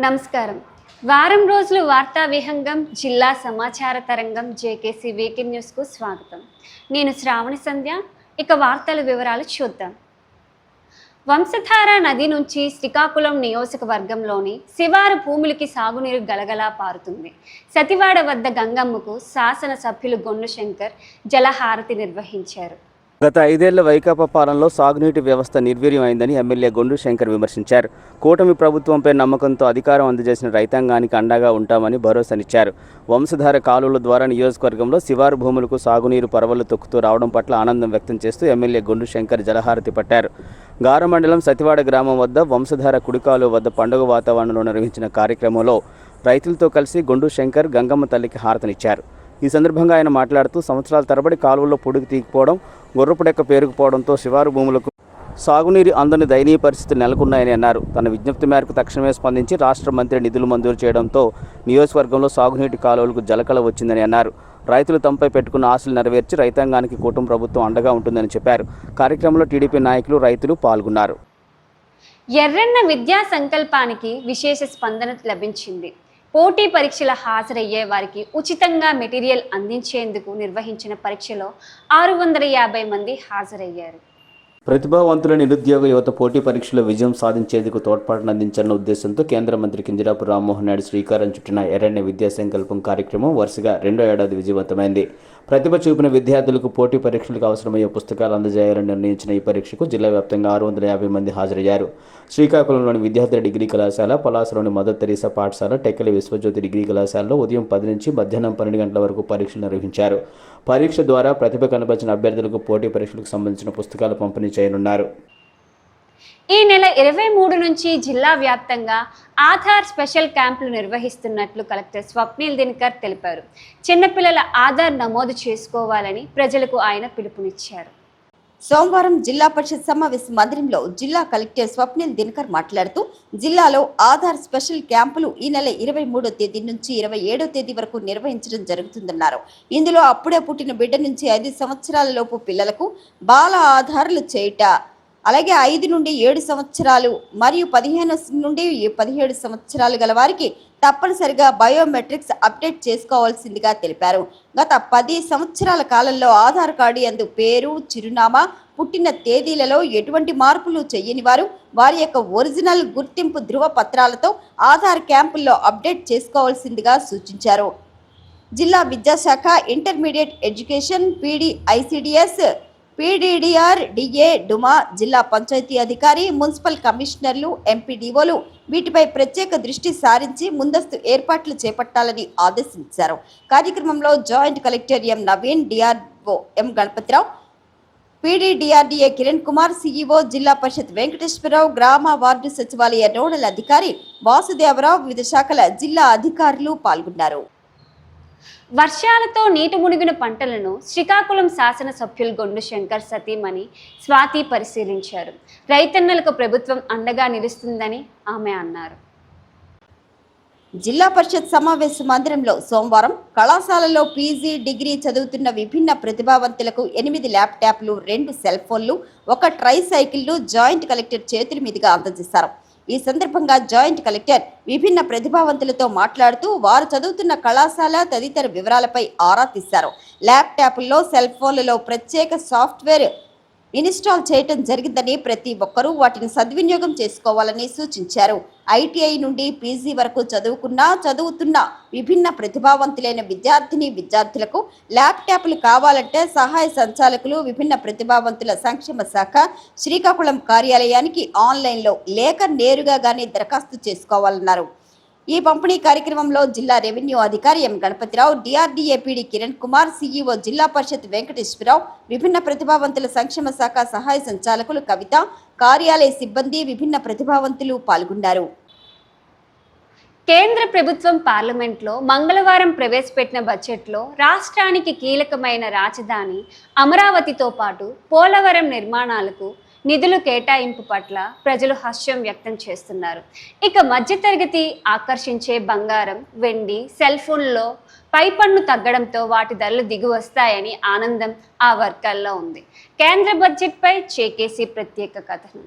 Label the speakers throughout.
Speaker 1: నమస్కారం. వారం రోజులు వార్తా విహంగం జిల్లా సమాచార తరంగం జేకేసీ వీకే న్యూస్కు స్వాగతం. నేను శ్రావణి సంధ్య. ఇక వార్తల వివరాలు చూద్దాం. వంశధార నది నుంచి శ్రీకాకుళం నియోజకవర్గంలోని శివారు భూములకి సాగునీరు గలగలా పారుతుంది. సతివాడ వద్ద గంగమ్మకు శాసన సభ్యులు గొన్ను శంకర్ జలహారతి నిర్వహించారు.
Speaker 2: గత ఐదేళ్ళ వైకాపా పాలనలో సాగునీటి వ్యవస్థ నిర్వీర్యం అయిందని ఎమ్మెల్యే గొండు శంకర్ విమర్శించారు. కూటమి ప్రభుత్వంపై నమ్మకంతో అధికారం అందజేసిన రైతాంగానికి అండగా ఉంటామని భరోసానిచ్చారు. వంశధార కాలువల ద్వారా నియోజకవర్గంలో శివారు భూములకు సాగునీరు పరవలు తొక్కుతూ రావడం పట్ల ఆనందం వ్యక్తం చేస్తూ ఎమ్మెల్యే గొండు శంకర్ జలహారతి పట్టారు. గార మండలం సతివాడ గ్రామం వద్ద వంశధార కుడికాలు వద్ద పండుగ వాతావరణంలో నిర్వహించిన కార్యక్రమంలో రైతులతో కలిసి గొండు శంకర్ గంగమ్మ తల్లికి హారతనిచ్చారు. ఈ సందర్భంగా ఆయన మాట్లాడుతూ సంవత్సరాల తరబడి కాలువల్లో పొడుగు తీగిపోవడం గుర్రపుడెక్క పేరుకుపోవడంతో శివారు భూములకు సాగునీరు అందని దయనీయ పరిస్థితులు నెలకొన్నాయని అన్నారు. తన విజ్ఞప్తి మేరకు తక్షణమే స్పందించి రాష్ట్ర మంత్రి నిధులు మంజూరు చేయడంతో నియోజకవర్గంలో సాగునీటి కాలువలకు జలకళ వచ్చిందని అన్నారు. రైతులు తమపై పెట్టుకున్న ఆశలు నెరవేర్చి రైతాంగానికి కూటమి ప్రభుత్వం అండగా ఉంటుందని చెప్పారు. కార్యక్రమంలో టీడీపీ నాయకులు రైతులు పాల్గొన్నారు.
Speaker 1: ఎర్రన్న విద్యా సంకల్పానికి విశేష స్పందన లభించింది. పోటీ పరీక్షల హాజరయ్యే వారికి ఉచితంగా మెటీరియల్ అందించేందుకు నిర్వహించిన పరీక్షలో ఆరు వందల యాభై మంది హాజరయ్యారు.
Speaker 2: ప్రతిభావంతుల నిరుద్యోగ యువత పోటీ పరీక్షలో విజయం సాధించేందుకు తోడ్పాటును అందించాలన్న ఉద్దేశంతో కేంద్ర మంత్రి కింజరాపు రామ్మోహన్ నాయుడు శ్రీకారం చుట్టిన ఎరణ్య విద్యా సంకల్పం కార్యక్రమం వరుసగా రెండో ఏడాది విజయవంతమైంది. ప్రతిభ చూపిన విద్యార్థులకు పోటీ పరీక్షలకు అవసరమయ్యే పుస్తకాలు అందజేయాలని నిర్ణయించిన ఈ పరీక్షకు జిల్లా వ్యాప్తంగా ఆరు వందల యాభై మంది హాజరయ్యారు. శ్రీకాకుళంలోని విద్యార్థుల డిగ్రీ కళాశాల పలాసలోని మదర్ తెరీసా పాఠశాల టెక్కలి విశ్వజ్యోతి డిగ్రీ కళాశాలలో ఉదయం పది నుంచి మధ్యాహ్నం పన్నెండు గంటల వరకు పరీక్షలు నిర్వహించారు. పరీక్ష ద్వారా ప్రతిభ కనబరిచిన అభ్యర్థులకు పోటీ పరీక్షలకు సంబంధించిన పుస్తకాలు పంపిణీ చేయనున్నారు.
Speaker 1: ఈ నెల ఇరవై మూడు నుంచి జిల్లా వ్యాప్తంగా ఆధార్ స్పెషల్ క్యాంపులు నిర్వహిస్తున్నట్లు కలెక్టర్ స్వప్నిల్ దినకర్ తెలిపారు. చిన్నపిల్లల ఆధార్ నమోదు చేసుకోవాలని ప్రజలకు ఆయన పిలుపునిచ్చారు.
Speaker 3: సోమవారం జిల్లా పరిషత్ సమావేశ మందిరంలో జిల్లా కలెక్టర్ స్వప్నిల్ దినకర్ మాట్లాడుతూ జిల్లాలో ఆధార్ స్పెషల్ క్యాంపులు ఈ నెల ఇరవై మూడో తేదీ నుంచి ఇరవై ఏడో తేదీ వరకు నిర్వహించడం జరుగుతుందన్నారు. ఇందులో అప్పుడే పుట్టిన బిడ్డ నుంచి ఐదు సంవత్సరాల లోపు పిల్లలకు బాల ఆధార్లు చేయుట అలాగే ఐదు నుండి ఏడు సంవత్సరాలు మరియు పదిహేను నుండి పదిహేడు సంవత్సరాలు గల వారికి తప్పనిసరిగా బయోమెట్రిక్స్ అప్డేట్ చేసుకోవాల్సిందిగా తెలిపారు. గత పది సంవత్సరాల కాలంలో ఆధార్ కార్డు ఎందు పేరు చిరునామా పుట్టిన తేదీలలో ఎటువంటి మార్పులు చేయని వారు వారి యొక్క ఒరిజినల్ గుర్తింపు ధృవ పత్రాలతో ఆధార్ క్యాంపుల్లో అప్డేట్ చేసుకోవాల్సిందిగా సూచించారు. జిల్లా విద్యాశాఖ intermediate education PD ICDS PD DRDA DWMA జిల్లా పంచాయతీ అధికారి మున్సిపల్ కమిషనర్లు ఎంపీడీఓలు వీటిపై ప్రత్యేక దృష్టి సారించి ముందస్తు ఏర్పాట్లు చేపట్టాలని ఆదేశించారు. కార్యక్రమంలో joint collector M Naveen DRO M Ganapathi Rao PD DRDA Kiran Kumar CEO జిల్లా పరిషత్ వెంకటేశ్వరరావు గ్రామ వార్డు సచివాలయ నోడల్ అధికారి వాసుదేవరావు వివిధ శాఖల జిల్లా అధికారులు పాల్గొన్నారు.
Speaker 1: వర్షాలతో నీట మునిగిన పంటలను శ్రీకాకుళం శాసనసభ్యులు గొండు శంకర్ సతీమణి స్వాతి పరిశీలించారు. రైతన్నలకు ప్రభుత్వం అండగా నిలుస్తుందని ఆమె అన్నారు.
Speaker 3: జిల్లా పరిషత్ సమావేశ మందిరంలో సోమవారం కళాశాలలో పీజీ డిగ్రీ చదువుతున్న విభిన్న ప్రతిభావంతులకు ఎనిమిది ల్యాప్టాప్లు రెండు సెల్ ఫోన్లు ఒక ట్రై సైకిళ్ళు జాయింట్ కలెక్టర్ చేతుల మీదుగా అందజేశారు. ఈ సందర్భంగా జాయింట్ కలెక్టర్ విభిన్న ప్రతిభావంతులతో మాట్లాడుతూ వారు చదువుతున్న కళాశాల తదితర వివరాలపై ఆరా తీశారు. ల్యాప్టాప్ల్లో సెల్ ఫోన్లలో ప్రత్యేక సాఫ్ట్వేర్ ఇన్స్టాల్ చేయటం జరిగిందని ప్రతి ఒక్కరూ వాటిని సద్వినియోగం చేసుకోవాలని సూచించారు. ఐటీఐ నుండి పీజీ వరకు చదువుకున్న చదువుతున్న విభిన్న ప్రతిభావంతులైన విద్యార్థిని విద్యార్థులకు ల్యాప్టాప్లు కావాలంటే సహాయ సంచాలకులు విభిన్న ప్రతిభావంతుల సంక్షేమ శాఖ శ్రీకాకుళం కార్యాలయానికి ఆన్లైన్లో లేక నేరుగా గానీ దరఖాస్తు చేసుకోవాలన్నారు. ఈ పంపిణీ కార్యక్రమంలో జిల్లా రెవెన్యూ అధికారి M Ganapathi Rao DRDA PD Kiran Kumar CEO జిల్లా పరిషత్ వెంకటేశ్వరరావు విభిన్న ప్రతిభావంతుల సంక్షేమ శాఖ సహాయ సంచాలకులు కవిత కార్యాలయ సిబ్బంది విభిన్న ప్రతిభావంతులు పాల్గొన్నారు.
Speaker 1: కేంద్ర ప్రభుత్వం పార్లమెంట్లో మంగళవారం ప్రవేశపెట్టిన బడ్జెట్లో రాష్ట్రానికి కీలకమైన రాజధాని అమరావతితో పాటు పోలవరం నిర్మాణాలకు నిధులు కేటాయింపు పట్ల ప్రజలు హర్షం వ్యక్తం చేస్తున్నారు. ఇక మధ్యతరగతి ఆకర్షించే బంగారం వెండి సెల్ ఫోన్లో పై పన్ను తగ్గడంతో వాటి ధరలు దిగి వస్తాయని ఆనందం ఆ వర్గాల్లో ఉంది. కేంద్ర బడ్జెట్పై చేకేసి ప్రత్యేక కథనం.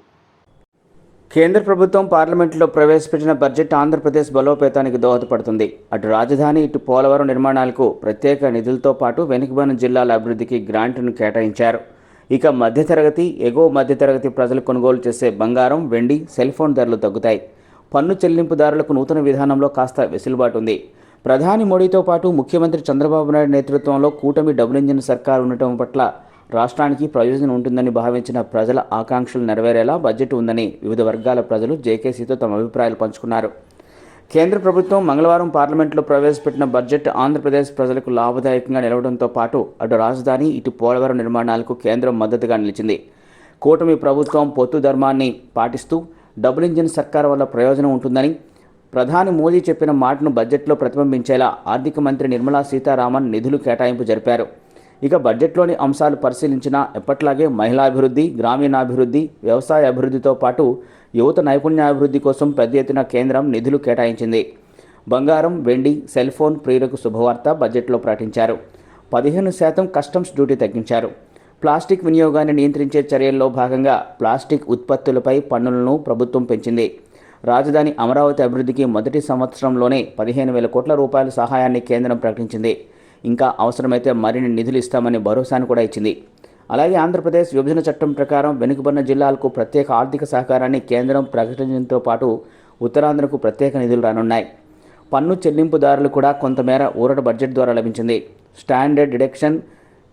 Speaker 2: కేంద్ర ప్రభుత్వం పార్లమెంట్లో ప్రవేశపెట్టిన బడ్జెట్ ఆంధ్రప్రదేశ్ బలోపేతానికి దోహదపడుతుంది. అటు రాజధాని ఇటు పోలవరం నిర్మాణాలకు ప్రత్యేక నిధులతో పాటు వెనుకబడిన జిల్లాల అభివృద్ధికి గ్రాంట్ను కేటాయించారు. ఇక మధ్యతరగతి ఎగువ మధ్యతరగతి ప్రజలు కొనుగోలు చేసే బంగారం వెండి సెల్ ఫోన్ ధరలు తగ్గుతాయి. పన్ను చెల్లింపుదారులకు నూతన విధానంలో కాస్త వెసులుబాటు ఉంది ప్రధాని మోడీతో పాటు ముఖ్యమంత్రి చంద్రబాబు నాయుడు నేతృత్వంలో కూటమి డబుల్ ఇంజిన్ సర్కార్ ఉండటం పట్ల రాష్ట్రానికి ప్రయోజనం ఉంటుందని భావించిన ప్రజల ఆకాంక్షలు నెరవేరేలా బడ్జెట్ ఉందని వివిధ వర్గాల ప్రజలు జేకేసీతో తమ అభిప్రాయాలు పంచుకున్నారు. కేంద్ర ప్రభుత్వం మంగళవారం పార్లమెంట్లో ప్రవేశపెట్టిన బడ్జెట్ ఆంధ్రప్రదేశ్ ప్రజలకు లాభదాయకంగా నిలవడంతో పాటు అటు రాజధాని ఇటు పోలవరం నిర్మాణాలకు కేంద్రం మద్దతుగా నిలిచింది. కూటమి ప్రభుత్వం పొత్తు ధర్మాన్ని పాటిస్తూ డబుల్ ఇంజిన్ సర్కార్ వల్ల ప్రయోజనం ఉంటుందని ప్రధాని మోదీ చెప్పిన మాటను బడ్జెట్లో ప్రతిబింబించేలా ఆర్థిక మంత్రి నిర్మలా సీతారామన్ నిధులు కేటాయింపు జరిపారు. ఇక బడ్జెట్లోని అంశాలు పరిశీలించినా ఎప్పట్లాగే మహిళాభివృద్ధి గ్రామీణాభివృద్ధి వ్యవసాయ అభివృద్ధితో పాటు యువత నైపుణ్యాభివృద్ధి కోసం పెద్ద ఎత్తున కేంద్రం నిధులు కేటాయించింది. బంగారం వెండి సెల్ ఫోన్ ప్రియులకు శుభవార్త బడ్జెట్లో ప్రకటించారు. పదిహేను శాతం కస్టమ్స్ డ్యూటీ తగ్గించారు. ప్లాస్టిక్ వినియోగాన్ని నియంత్రించే చర్యల్లో భాగంగా ప్లాస్టిక్ ఉత్పత్తులపై పన్నులను ప్రభుత్వం పెంచింది. రాజధాని అమరావతి అభివృద్ధికి మొదటి సంవత్సరంలోనే పదిహేను వేల కోట్ల రూపాయల సహాయాన్ని కేంద్రం ప్రకటించింది. ఇంకా అవసరమైతే మరిన్ని నిధులు ఇస్తామని భరోసాను కూడా ఇచ్చింది. అలాగే ఆంధ్రప్రదేశ్ విభజన చట్టం ప్రకారం వెనుకబడిన జిల్లాలకు ప్రత్యేక ఆర్థిక సహకారాన్ని కేంద్రం ప్రకటించడంతో పాటు ఉత్తరాంధ్రకు ప్రత్యేక నిధులు రానున్నాయి. పన్ను చెల్లింపుదారులు కూడా కొంతమేర ఊరట బడ్జెట్ ద్వారా లభించింది. స్టాండర్డ్ డిడక్షన్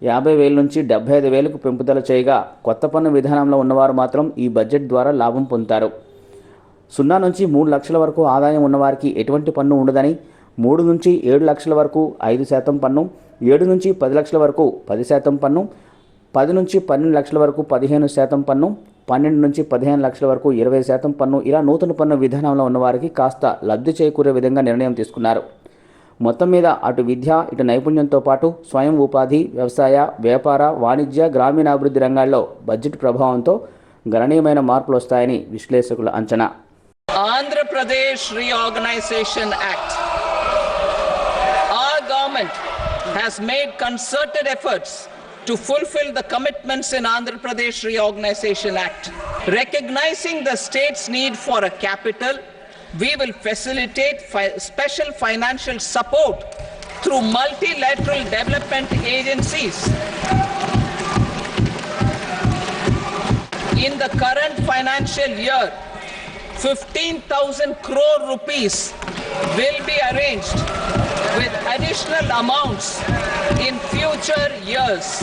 Speaker 2: యాభై వేల నుంచి డెబ్బై ఐదు వేలకు పెంపుదల చేయగా కొత్త పన్ను విధానంలో ఉన్నవారు మాత్రం ఈ బడ్జెట్ ద్వారా లాభం పొందుతారు. సున్నా నుంచి మూడు లక్షల వరకు ఆదాయం ఉన్నవారికి ఎటువంటి పన్ను ఉండదని మూడు నుంచి ఏడు లక్షల వరకు ఐదు శాతం పన్ను ఏడు నుంచి పది లక్షల వరకు పది శాతం పన్ను పది నుంచి పన్నెండు లక్షల వరకు పదిహేను శాతం పన్ను పన్నెండు నుంచి పదిహేను లక్షల వరకు ఇరవై శాతం పన్ను ఇలా నూతన పన్ను విధానంలో ఉన్నవారికి కాస్త లబ్ధి చేకూరే విధంగా నిర్ణయం తీసుకున్నారు. మొత్తం మీద అటు విద్య ఇటు నైపుణ్యంతో పాటు స్వయం ఉపాధి వ్యవసాయ వ్యాపార వాణిజ్య గ్రామీణాభివృద్ధి రంగాల్లో బడ్జెట్ ప్రభావంతో గణనీయమైన మార్పులు వస్తాయని విశ్లేషకుల అంచనా.
Speaker 4: Andhra Pradesh reorganisation act. Our government has made concerted efforts to fulfill the commitments in Andhra Pradesh Reorganization Act. Recognizing the state's need for a capital, we will facilitate fi- special financial support through multilateral development agencies. In the current financial year, 15,000 crore rupees will be arranged with additional amounts in future years.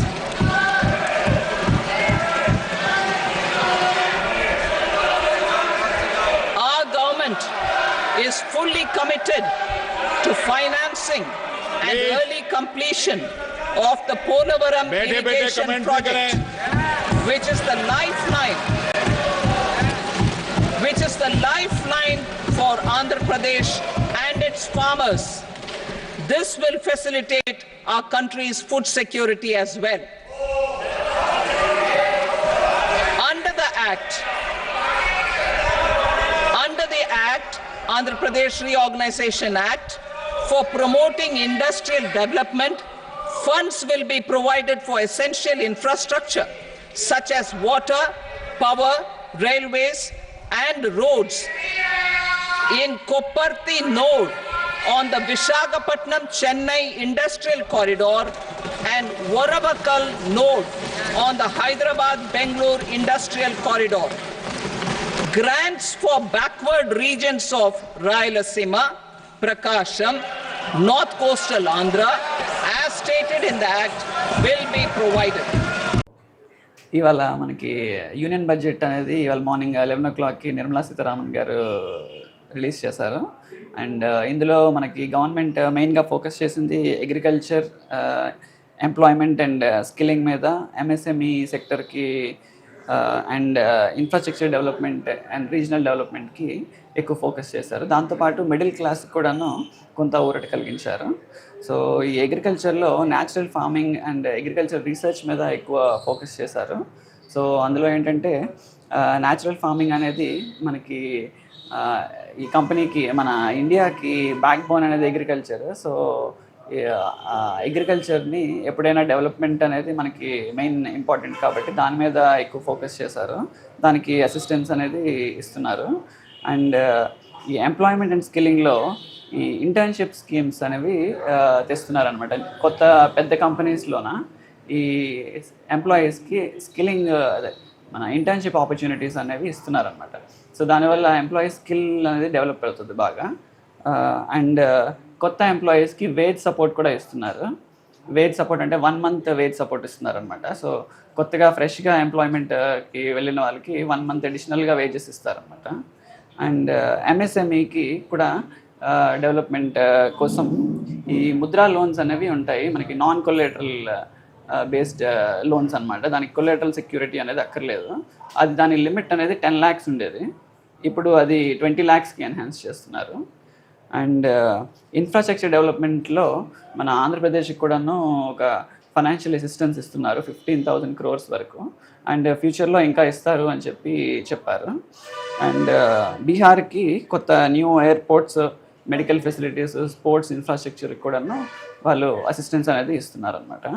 Speaker 4: Our government is fully committed to financing and early completion of the Polavaram irrigation project, which is the lifeline, which is the lifeline for Andhra Pradesh and its farmers. This will facilitate our country's food security as well. Under the Act, under the Act, Andhra Pradesh Reorganization Act, for promoting industrial development, funds will be provided for essential infrastructure such as water, power, railways, and roads. In Koparthi node on the Vishakhapatnam Chennai Industrial Corridor and Varavakkal node on the Hyderabad Bangalore Industrial Corridor grants for backward regions of Rayalaseema, Prakasham, North Coastal Andhra, as stated in the Act, will be provided.
Speaker 5: ఇవాళ మనకి union budget అనేది ఇవాళ morning eleven ఓ క్లాక్కి నిర్మలా సీతారామన్ గారు release చేశారు. And uh, ఇందులో మనకి government uh, మెయిన్గా ఫోకస్ చేసింది అగ్రికల్చర్ ఎంప్లాయ్మెంట్ అండ్ స్కిల్లింగ్ మీద MSME సెక్టర్కి and infrastructure development and regional డెవలప్మెంట్కి ఎక్కువ ఫోకస్ చేశారు. దాంతోపాటు మిడిల్ క్లాస్కి కూడాను కొంత ఊరట కలిగించారు. సో ఈ అగ్రికల్చర్లో natural farming and agriculture research మీద ఎక్కువ ఫోకస్ చేశారు. సో అందులో ఏంటంటే uh, న్యాచురల్ ఫార్మింగ్ అనేది మనకి ఈ కంపెనీకి మన ఇండియాకి బ్యాక్ బోన్ అనేది అగ్రికల్చర్ సో అగ్రికల్చర్ని ఎప్పుడైనా డెవలప్మెంట్ అనేది మనకి మెయిన్ ఇంపార్టెంట్ కాబట్టి దాని మీద ఎక్కువ ఫోకస్ చేశారు. దానికి అసిస్టెన్స్ అనేది ఇస్తున్నారు. అండ్ ఈ ఎంప్లాయ్మెంట్ అండ్ స్కిల్లింగ్లో ఈ ఇంటర్న్షిప్ స్కీమ్స్ అనేవి తెస్తున్నారనమాట కొత్త పెద్ద కంపెనీస్లోన ఈ ఎంప్లాయీస్కి స్కిల్లింగ్ అదే మన ఇంటర్న్షిప్ ఆపర్చునిటీస్ అనేవి ఇస్తున్నారనమాట సో దానివల్ల ఎంప్లాయీ స్కిల్ అనేది డెవలప్ అవుతుంది బాగా. అండ్ కొత్త ఎంప్లాయీస్కి వేజ్ సపోర్ట్ కూడా ఇస్తున్నారు. వేజ్ సపోర్ట్ అంటే వన్ మంత్ వేజ్ సపోర్ట్ ఇస్తున్నారు అనమాట సో కొత్తగా ఫ్రెష్గా ఎంప్లాయ్మెంట్కి వెళ్ళిన వాళ్ళకి వన్ మంత్ అడిషనల్గా వేజెస్ ఇస్తారనమాట అండ్ ఎంఎస్ఎంఈకి కూడా డెవలప్మెంట్ కోసం ఈ ముద్రా లోన్స్ అనేవి ఉంటాయి. మనకి నాన్ కొలేటరల్ బేస్డ్ లోన్స్ అన్నమాట. దానికి కొలేటరల్ సెక్యూరిటీ అనేది అక్కర్లేదు. అది దాని లిమిట్ అనేది టెన్ ల్యాక్స్ ఉండేది. ఇప్పుడు అది ట్వంటీ ల్యాక్స్కి ఎన్హాన్స్ చేస్తున్నారు. అండ్ uh, ఇన్ఫ్రాస్ట్రక్చర్ డెవలప్మెంట్లో మన ఆంధ్రప్రదేశ్కి కూడాను ఒక ఫైనాన్షియల్ అసిస్టెన్స్ ఇస్తున్నారు ఫిఫ్టీన్ థౌజండ్ క్రోర్స్ వరకు. అండ్ ఫ్యూచర్లో ఇంకా ఇస్తారు అని చెప్పి చెప్పారు. అండ్ uh, బీహార్కి కొత్త new airports medical facilities sports ఇన్ఫ్రాస్ట్రక్చర్కి కూడాను వాళ్ళు అసిస్టెన్స్ అనేది ఇస్తున్నారు అనమాట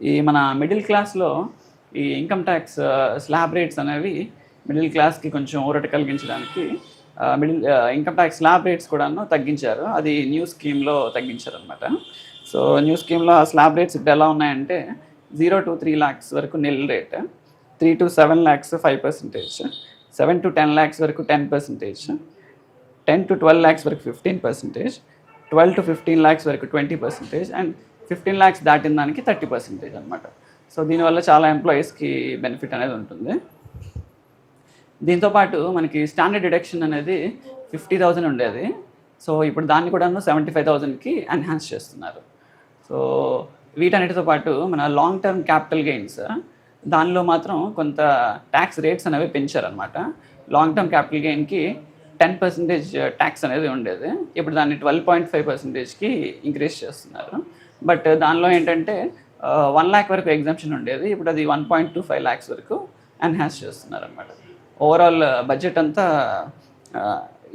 Speaker 5: ఈ మన మిడిల్ క్లాస్లో ఈ ఇన్కమ్ ట్యాక్స్ స్లాబ్ రేట్స్ అనేవి మిడిల్ క్లాస్కి కొంచెం ఊరట కలిగించడానికి middle income tax slab rates కూడాను తగ్గించారు. అది న్యూ స్కీమ్లో తగ్గించారు అనమాట సో న్యూ స్కీమ్లో ఆ స్లాబ్ రేట్స్ ఇప్పుడు ఎలా ఉన్నాయంటే జీరో టు త్రీ ల్యాక్స్ వరకు నెల rate three to seven lakhs five percentage seven to ten lakhs వరకు ten percentage ten to twelve lakhs వరకు fifteen percentage twelve to fifteen lakhs వరకు twenty percentage and fifteen lakhs దాటిన దానికి thirty percentage అనమాట so దీనివల్ల చాలా ఎంప్లాయీస్కి benefit అనేది ఉంటుంది. దీంతోపాటు మనకి స్టాండర్డ్ డిడక్షన్ అనేది ఫిఫ్టీ థౌజండ్ ఉండేది సో ఇప్పుడు దాన్ని కూడా సెవెంటీ ఫైవ్ థౌజండ్కి ఎన్హాన్స్ చేస్తున్నారు. సో వీటన్నిటితో పాటు మన లాంగ్ టర్మ్ క్యాపిటల్ గెయిన్స్ దానిలో మాత్రం కొంత ట్యాక్స్ రేట్స్ అనేవి పెంచారనమాట లాంగ్ టర్మ్ క్యాపిటల్ గెయిన్కి టెన్ పర్సెంటేజ్ ట్యాక్స్ అనేది ఉండేది. ఇప్పుడు దాన్ని ట్వెల్వ్ పాయింట్ ఫైవ్ పర్సెంటేజ్కి ఇంక్రీజ్ చేస్తున్నారు. బట్ దానిలో ఏంటంటే వన్ ల్యాక్ వరకు ఎగ్జామ్షన్ ఉండేది. ఇప్పుడు అది one point two five lakhs వరకు ఎన్హాన్స్ చేస్తున్నారు అనమాట ఓవరాల్ బడ్జెట్ uh, అంతా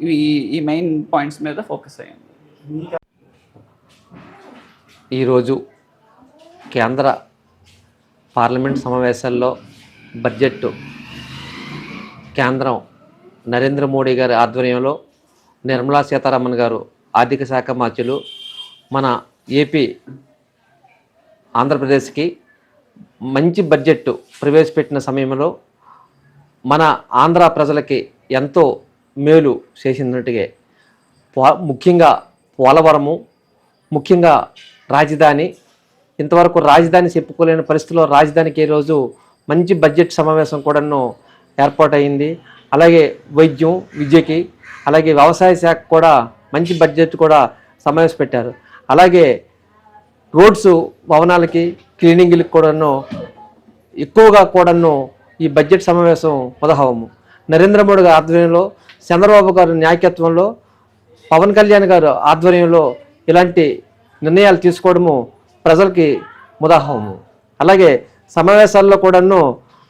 Speaker 5: ఈ ఈ మెయిన్ పాయింట్స్ మీద ఫోకస్ అయ్యింది.
Speaker 6: ఈరోజు కేంద్ర పార్లమెంట్ సమావేశాల్లో బడ్జెట్ కేంద్రం నరేంద్ర మోడీ గారి ఆధ్వర్యంలో నిర్మలా సీతారామన్ గారు ఆర్థిక శాఖ మార్చులు మన ఏపీ ఆంధ్రప్రదేశ్కి మంచి బడ్జెట్ ప్రవేశపెట్టిన సమయంలో మన ఆంధ్ర ప్రజలకి ఎంతో మేలు చేసినట్టుగా ముఖ్యంగా పోలవరము ముఖ్యంగా రాజధాని. ఇంతవరకు రాజధాని చెప్పుకోలేని పరిస్థితిలో రాజధానికి ఈరోజు మంచి బడ్జెట్ సమావేశం కూడాను ఏర్పాటైంది అలాగే వైద్యం విద్యకి అలాగే వ్యవసాయ శాఖ కూడా మంచి బడ్జెట్ కూడా సమావేశపెట్టారు. అలాగే రోడ్స్ భవనాలకి క్లీనింగ్లకు కూడాను ఎక్కువగా కూడాను ఈ బడ్జెట్ సమావేశం ఉదాహరము నరేంద్ర మోడీ గారి ఆధ్వర్యంలో చంద్రబాబు గారి నాయకత్వంలో పవన్ కళ్యాణ్ గారు ఆధ్వర్యంలో ఇలాంటి నిర్ణయాలు తీసుకోవడము ప్రజలకి ముదాహము అలాగే సమావేశాల్లో కూడాను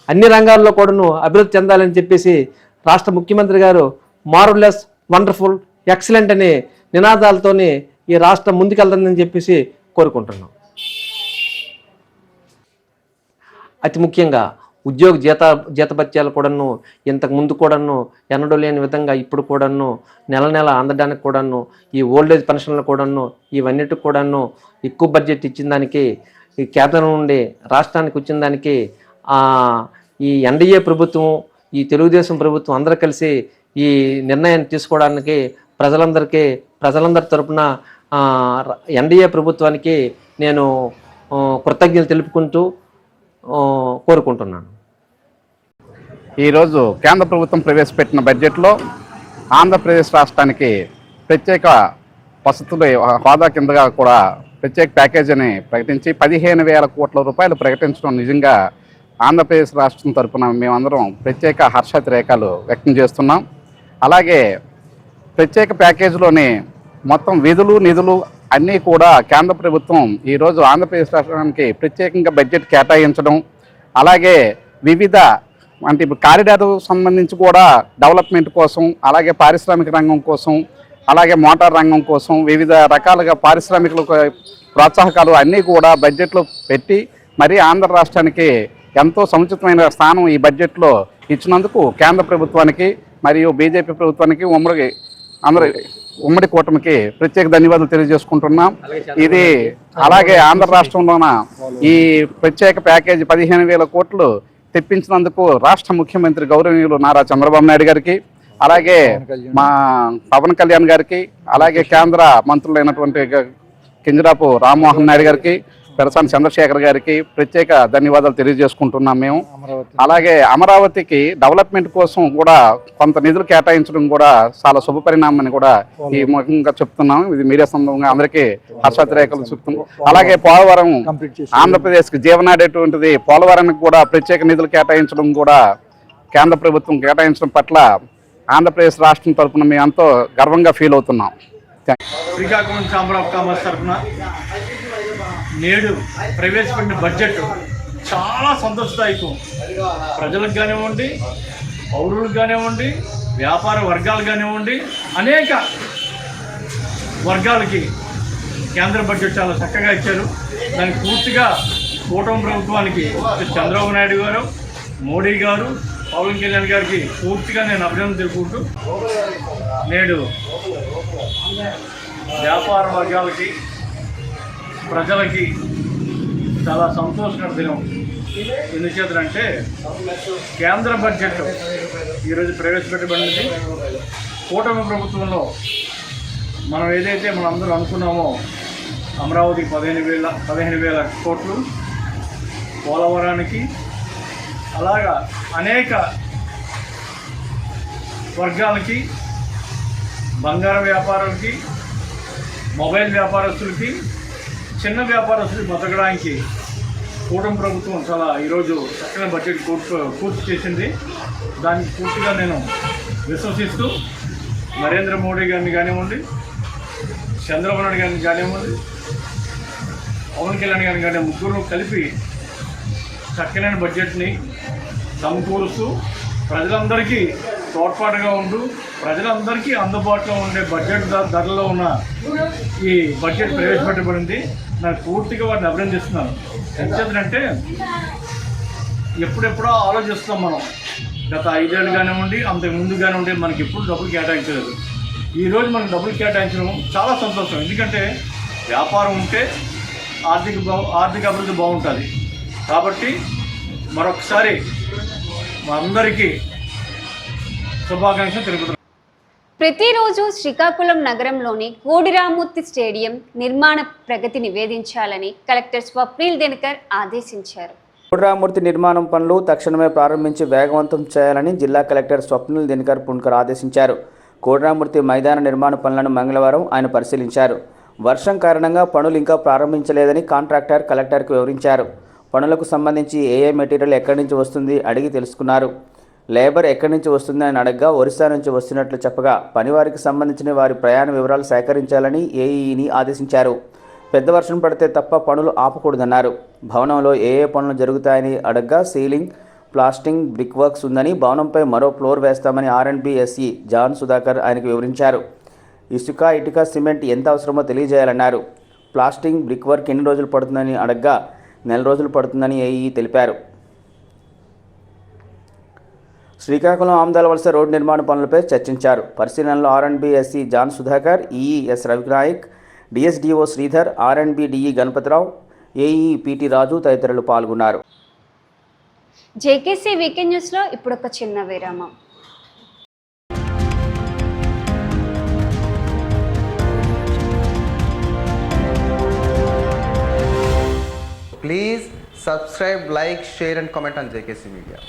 Speaker 6: అన్ని రంగాల్లో కూడాను అభివృద్ధి చెందాలని చెప్పేసి రాష్ట్ర ముఖ్యమంత్రి గారు మారులెస్ వండర్ఫుల్ ఎక్సలెంట్ అనే నినాదాలతోనే ఈ రాష్ట్రం ముందుకెళ్తుందని చెప్పేసి కోరుకుంటున్నాం. అతి ముఖ్యంగా ఉద్యోగ జీత జీతభత్యాలు కూడాను ఇంతకు ముందు కూడాను ఎన్నడూ లేని విధంగా ఇప్పుడు కూడాను నెల నెల అందడానికి కూడాను ఈ ఓల్డేజ్ పెన్షన్లు కూడాను ఇవన్నిటికి కూడాను ఎక్కువ బడ్జెట్ ఇచ్చిన దానికి ఈ కేంద్రం నుండి రాష్ట్రానికి వచ్చిన దానికి ఈ ఎన్డీఏ ప్రభుత్వం ఈ తెలుగుదేశం ప్రభుత్వం అందరూ కలిసి ఈ నిర్ణయాన్ని తీసుకోవడానికి ప్రజలందరికీ ప్రజలందరి తరపున ఎన్డీఏ ప్రభుత్వానికి నేను కృతజ్ఞతలు తెలుపుకుంటూ కోరుకుంటున్నాను.
Speaker 7: ఈరోజు కేంద్ర ప్రభుత్వం ప్రవేశపెట్టిన బడ్జెట్లో ఆంధ్రప్రదేశ్ రాష్ట్రానికి ప్రత్యేక వసతులు హోదా కిందగా కూడా ప్రత్యేక ప్యాకేజీని ప్రకటించి పదిహేను వేల కోట్ల రూపాయలు ప్రకటించడం నిజంగా ఆంధ్రప్రదేశ్ రాష్ట్రం తరపున మేమందరం ప్రత్యేక హర్షాతిరేకాలు వ్యక్తం చేస్తున్నాం. అలాగే ప్రత్యేక ప్యాకేజీలోని మొత్తం విధులు నిధులు అన్నీ కూడా కేంద్ర ప్రభుత్వం ఈరోజు ఆంధ్రప్రదేశ్ రాష్ట్రానికి ప్రత్యేకంగా బడ్జెట్ కేటాయించడం అలాగే వివిధ అంటే ఇప్పుడు కారిడార్ సంబంధించి కూడా డెవలప్మెంట్ కోసం అలాగే పారిశ్రామిక రంగం కోసం అలాగే మోటార్ రంగం కోసం వివిధ రకాలుగా పారిశ్రామికులకు ప్రోత్సాహకాలు అన్నీ కూడా బడ్జెట్లో పెట్టి మరి ఆంధ్ర రాష్ట్రానికి ఎంతో సముచితమైన స్థానం ఈ బడ్జెట్లో ఇచ్చినందుకు కేంద్ర ప్రభుత్వానికి మరియు బీజేపీ ప్రభుత్వానికి ఉమ్మడి అందరి ఉమ్మడి కూటమికి ప్రత్యేక ధన్యవాదాలు తెలియజేసుకుంటున్నాం. ఇది అలాగే ఆంధ్ర రాష్ట్రంలోన ఈ ప్రత్యేక ప్యాకేజీ పదిహేను వేల కోట్లు తెప్పించినందుకు రాష్ట్ర ముఖ్యమంత్రి గౌరవనీయులు నారా చంద్రబాబు నాయుడు గారికి అలాగే మా పవన్ కళ్యాణ్ గారికి అలాగే కేంద్ర మంత్రులైనటువంటి కింజరాపు రామ్మోహన్ నాయుడు గారికి పెరసాని చంద్రశేఖర్ గారికి ప్రత్యేక ధన్యవాదాలు తెలియజేసుకుంటున్నాం మేము. అలాగే అమరావతికి డెవలప్మెంట్ కోసం కూడా కొంత నిధులు కేటాయించడం కూడా చాలా శుభ పరిణామని కూడా ఈ ముఖంగా చెప్తున్నాం. ఇది మీడియా సందర్భంగా అందరికీ హర్షాతిరేకలు చెప్తున్నాం. అలాగే పోలవరం ఆంధ్రప్రదేశ్కి జీవనాడేటువంటిది పోలవరానికి కూడా ప్రత్యేక నిధులు కేటాయించడం కూడా కేంద్ర ప్రభుత్వం కేటాయించడం పట్ల ఆంధ్రప్రదేశ్ రాష్ట్రం తరపున మేము ఎంతో గర్వంగా ఫీల్ అవుతున్నాం.
Speaker 8: శ్రీకాకుళం ఛాంబర్ ఆఫ్ కామర్స్ తరఫున నేడు ప్రవేశపెట్టిన బడ్జెట్ చాలా సంతోషదాయకం. ప్రజలకు కానివ్వండి పౌరులకు కానివ్వండి వ్యాపార వర్గాలు కానివ్వండి అనేక వర్గాలకి కేంద్ర బడ్జెట్ చాలా చక్కగా ఇచ్చారు. దానికి పూర్తిగా కూటమి ప్రభుత్వానికి చంద్రబాబు నాయుడు గారు మోడీ గారు పవన్ కళ్యాణ్ గారికి పూర్తిగా నేను అభినందన తెలుపుకుంటూ నేడు వ్యాపార వర్గాలకి ప్రజలకి చాలా సంతోషకర దినం. ఎందుచేతంటే కేంద్ర బడ్జెట్ ఈరోజు ప్రవేశపెట్టబడింది. కూటమి ప్రభుత్వంలో మనం ఏదైతే మనం అందరూ అనుకున్నామో అమరావతి పదిహేను వేల పదిహేను వేల కోట్లు పోలవరానికి అలాగా అనేక వర్గాలకి బంగారం వ్యాపారాలకి మొబైల్ వ్యాపారస్తులకి చిన్న వ్యాపారస్తులు బతకడానికి కూటమి ప్రభుత్వం చాలా ఈరోజు చక్కని బడ్జెట్ పూర్తి పూర్తి చేసింది. దానికి పూర్తిగా నేను విశ్వసిస్తూ నరేంద్ర మోడీ గారిని కానివ్వండి చంద్రబాబు నాయుడు గారిని కానివ్వండి పవన్ కళ్యాణ్ గారిని కానీ ముగ్గురు కలిపి చక్కనైన బడ్జెట్ని సమకూరుస్తూ ప్రజలందరికీ తోడ్పాటుగా ఉంటూ ప్రజలందరికీ అందుబాటులో ఉండే బడ్జెట్ ధరలో ఉన్న ఈ బడ్జెట్ ప్రవేశపెట్టబడింది. నాకు పూర్తిగా వాటిని అభినందిస్తున్నాను. ఎందుకంటే ఎప్పుడెప్పుడో ఆలోచిస్తాం మనం. గత ఐదేళ్ళు కానివ్వండి అంతకు ముందు కానివ్వండి మనకి ఎప్పుడు డబ్బులు కేటాయించలేదు. ఈరోజు మనకు డబ్బులు కేటాయించడం చాలా సంతోషం. ఎందుకంటే వ్యాపారం ఉంటే ఆర్థిక ఆర్థిక అభివృద్ధి బాగుంటుంది. కాబట్టి మరొకసారి మా అందరికీ శుభాకాంక్షలు తెలుపుతున్నాను
Speaker 1: ప్రతిరోజు శ్రీకాకుళం నగరంలోని కోడిరామూర్తి స్టేడియం నిర్మాణ ప్రగతి నివేదించాలని కలెక్టర్ స్వప్నిల్ దినకర్ ఆదేశించారు.
Speaker 2: కోడిరామూర్తి నిర్మాణం పనులు తక్షణమే ప్రారంభించి వేగవంతం చేయాలని జిల్లా కలెక్టర్ స్వప్నిల్ దినకర్ పుణ్కర్ ఆదేశించారు. కోడిరామూర్తి మైదాన నిర్మాణ పనులను మంగళవారం ఆయన పరిశీలించారు. వర్షం కారణంగా పనులు ఇంకా ప్రారంభించలేదని కాంట్రాక్టర్ కలెక్టర్కు వివరించారు. పనులకు సంబంధించి ఏ ఏ మెటీరియల్ ఎక్కడి నుంచి వస్తుంది అడిగి తెలుసుకున్నారు. లేబర్ ఎక్కడి నుంచి వస్తుందని అడగ్గా ఒరిస్సా నుంచి వస్తున్నట్లు చెప్పగా పనివారికి సంబంధించిన వారి ప్రయాణ వివరాలు సేకరించాలని ఏఈని ఆదేశించారు. పెద్ద వర్షం పడితే తప్ప పనులు ఆపకూడదన్నారు. భవనంలో ఏ ఏ పనులు జరుగుతాయని అడగ్గా సీలింగ్ ప్లాస్టింగ్ బ్రిక్ వర్క్స్ ఉందని భవనంపై మరో ఫ్లోర్ వేస్తామని ఆర్ఎండ్బిఎస్ఈ జాన్ సుధాకర్ ఆయనకు వివరించారు. ఇసుక ఇటుక సిమెంట్ ఎంత అవసరమో తెలియజేయాలన్నారు. ప్లాస్టింగ్ బ్రిక్ వర్క్ ఎన్ని రోజులు పడుతుందని అడగ్గా నెల రోజులు పడుతుందని ఏఈ తెలిపారు. శ్రీకాకుళం ఆమదాల వలస రోడ్డు నిర్మాణ పనులపై చర్చించారు. పరిశీలనలో R and B SC John Sudhakar EE S Ravi Nayak DSDO Sridhar R and B DE Ganapathi Rao AE PT Raju తదితరులు పాల్గొన్నారు.
Speaker 1: జేకేసీ వీకెండ్ న్యూస్లో ఇప్పుడు ఒక చిన్న విరామం.
Speaker 9: Please subscribe, like, share, and comment on JKC Media.